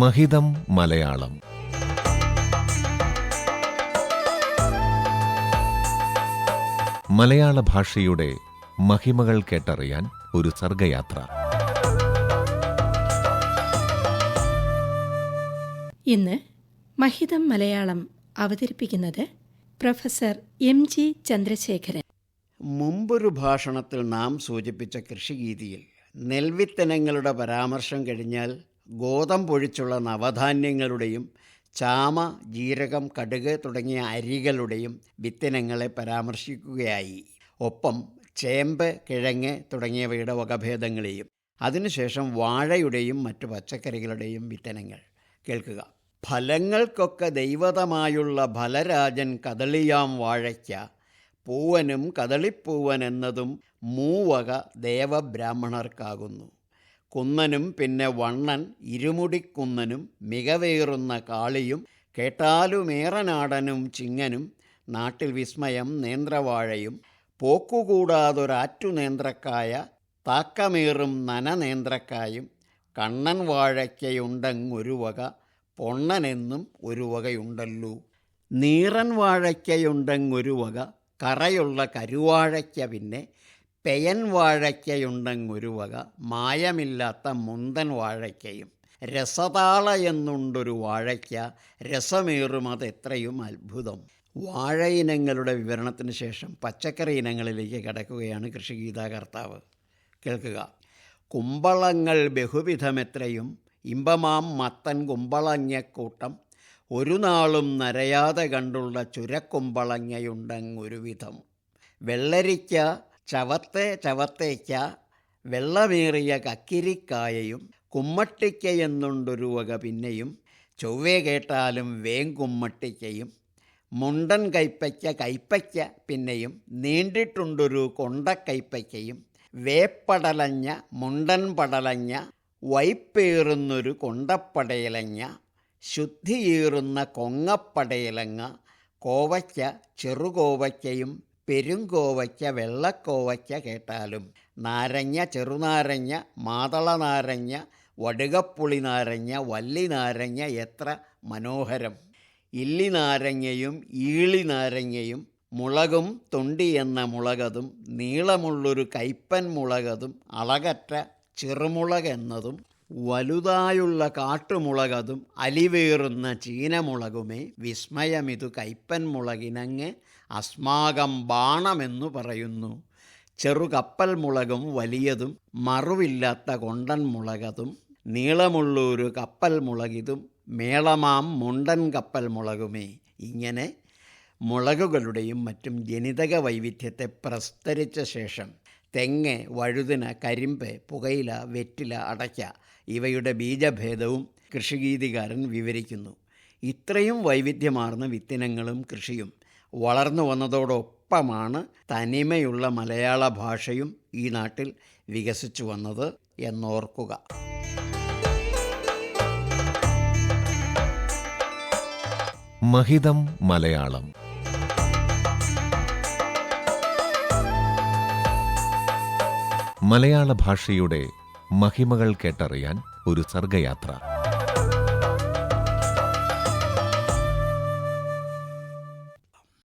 മഹിതം മലയാളം. മലയാള ഭാഷയുടെ മഹിമകൾ കേട്ടറിയാൻ ഒരു സർഗയാത്ര. ഇന്ന് മഹിതം മലയാളം അവതരിപ്പിക്കുന്നത് പ്രൊഫസർ എം ജി ചന്ദ്രശേഖരൻ. മുമ്പൊരു ഭാഷണത്തിൽ നാം സൂചിപ്പിച്ച കൃഷിരീതിയിൽ നെൽവിത്തനങ്ങളുടെ പരാമർശം കഴിഞ്ഞാൽ ഗോതമ്പൊഴിച്ചുള്ള നവധാന്യങ്ങളുടെയും ചാമ ജീരകം കടുക് തുടങ്ങിയ അരികളുടെയും വിത്തനങ്ങളെ പരാമർശിക്കുകയായി. ഒപ്പം ചേമ്പ് കിഴങ്ങ് തുടങ്ങിയവയുടെ വകഭേദങ്ങളെയും അതിനുശേഷം വാഴയുടെയും മറ്റു പച്ചക്കറികളുടെയും വിത്തനങ്ങൾ. കേൾക്കുക. ഫലങ്ങൾക്കൊക്കെ ദൈവതമായുള്ള ഫലരാജൻ കദളിയാം വാഴയ്ക്ക പൂവനും കദളിപ്പൂവൻ എന്നതും മൂവക ദേവബ്രാഹ്മണർക്കാകുന്നു. കുന്നനും പിന്നെ വണ്ണൻ ഇരുമുടിക്കുന്നനും മികവേറുന്ന കാളിയും കേട്ടാലുമേറനാടനും ചിങ്ങനും നാട്ടിൽ വിസ്മയം നേന്ത്രവാഴയും പോക്കുകൂടാതൊരാറ്റു നേന്ത്രക്കായ താക്കമേറും നനനേന്ത്രക്കായും കണ്ണൻ വാഴയ്ക്കയുണ്ടങ്ങൊരു വക പൊണ്ണനെന്നും ഒരു വകയുണ്ടല്ലോ നീറൻ വാഴയ്ക്കയുണ്ടങ്ങൊരു വക കറയുള്ള കരുവാഴയ്ക്ക പിന്നെ പെയൻ വാഴയ്ക്കയുണ്ടെങ്കൊരു വക മായമില്ലാത്ത മുന്തൻ വാഴയ്ക്കയും. രസതാള എന്നുണ്ടൊരു വാഴയ്ക്ക രസമേറും അതെത്രയും അത്ഭുതം. വാഴ ഇനങ്ങളുടെ വിവരണത്തിന് ശേഷം പച്ചക്കറി ഇനങ്ങളിലേക്ക് കടക്കുകയാണ് കൃഷിഗീതാകർത്താവ്. കേൾക്കുക. കുമ്പളങ്ങൾ ബഹുവിധമെത്രയും ഇമ്പമാം മത്തൻ കുമ്പളങ്ങക്കൂട്ടം ഒരു നാളും നരയാതെ കണ്ടുള്ള ചുരക്കുമ്പളങ്ങയുണ്ടങ്ങൊരു വിധം വെള്ളരിക്ക ചവത്തെ ചവത്തേക്ക വെള്ളമേറിയ കക്കിരിക്കായയും കുമ്മട്ടിക്ക എന്നുണ്ടൊരു വക പിന്നെയും ചൊവ്വേ കേട്ടാലും വേങ്കുമ്മട്ടിക്കയും മുണ്ടൻ കൈപ്പയ്ക്ക കൈപ്പയ്ക്ക പിന്നെയും നീണ്ടിട്ടുണ്ടൊരു കൊണ്ടക്കൈപ്പയ്ക്കയും വേപ്പടലഞ്ഞ മുണ്ടൻ പടലഞ്ഞ വൈപ്പേറുന്നൊരു കൊണ്ടപ്പടയലങ്ങ ശുദ്ധിയേറുന്ന കൊങ്ങപ്പടയലങ്ങ കോവയ്ക്ക ചെറുകോവയ്ക്കയും പെരുങ്കോവയ്ക്ക വെള്ളക്കോവയ്ക്ക കേട്ടാലും നാരങ്ങ ചെറുനാരങ്ങ മാതള നാരങ്ങ വടുകപ്പുളി നാരങ്ങ വല്ലി നാരങ്ങ എത്ര മനോഹരം. ഇല്ലി നാരങ്ങയും ഈളി നാരങ്ങയും മുളകും തൊണ്ടി എന്ന മുളകതും നീളമുള്ളൊരു കൈപ്പൻ മുളകതും അളകറ്റ ചെറുമുളക് എന്നതും വലുതായുള്ള കാട്ടുമുളകതും അലിവേറുന്ന ചീനമുളകുമേ വിസ്മയമിതു കൈപ്പൻ മുളകിനങ്ങ് അസ്മാകം ബാണമെന്നു പറയുന്നു. ചെറുകപ്പൽ മുളകും വലിയതും മറുവില്ലാത്ത കൊണ്ടൻ മുളകതും നീളമുള്ളൊരു കപ്പൽ മുളകിതും മേളമാം മുണ്ടൻ കപ്പൽ മുളകുമേ. ഇങ്ങനെ മുളകുകളുടെയും മറ്റും ജനിതക വൈവിധ്യത്തെ പ്രസ്തരിച്ച ശേഷം തെങ്ങ് വഴുതിന കരിമ്പ് പുകയില വെറ്റില അടയ്ക്ക ഇവയുടെ ബീജഭേദവും കൃഷിഗീതികാരൻ വിവരിക്കുന്നു. ഇത്രയും വൈവിധ്യമാർന്ന വിത്തിനങ്ങളും കൃഷിയും വളർന്നു വന്നതോടൊപ്പമാണ് തനിമയുള്ള മലയാള ഭാഷയും ഈ നാട്ടിൽ വികസിച്ചു വന്നത് എന്നോർക്കുക. മഹിതം മലയാളം. മലയാള ഭാഷയുടെ മഹിമകൾ കേട്ടറിയാൻ ഒരു സർഗയാത്ര.